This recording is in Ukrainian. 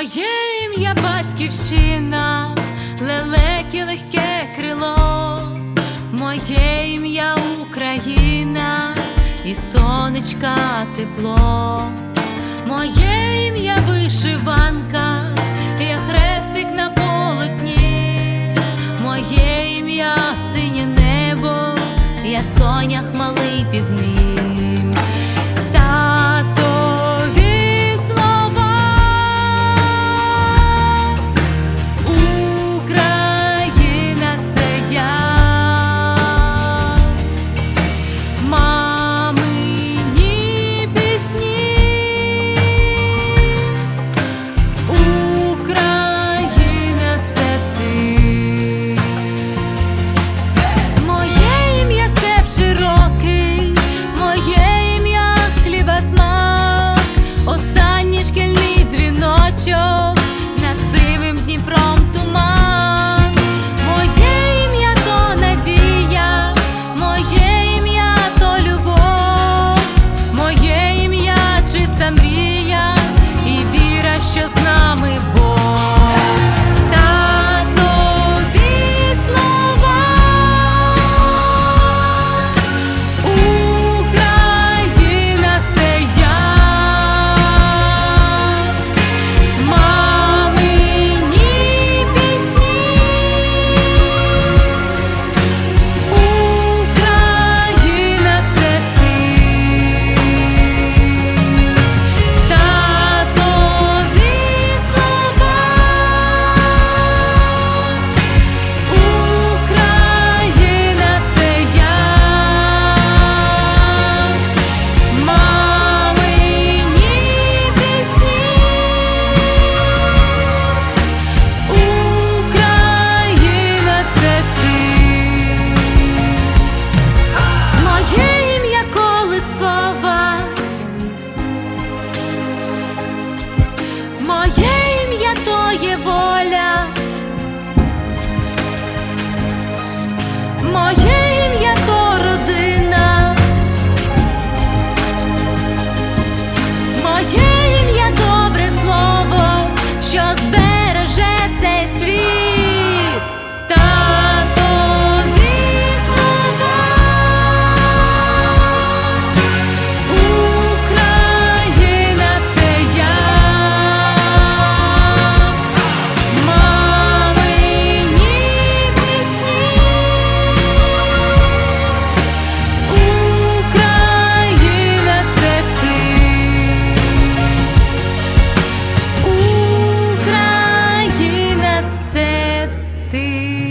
Моє ім'я батьківщина, лелеке легке крило, моє ім'я Україна і сонечка тепло, моє ім'я вишиванка, я хрестик на полотні, моє ім'я синє небо, я сонях малий під ним. Твоє ім'я, то є воля. ti.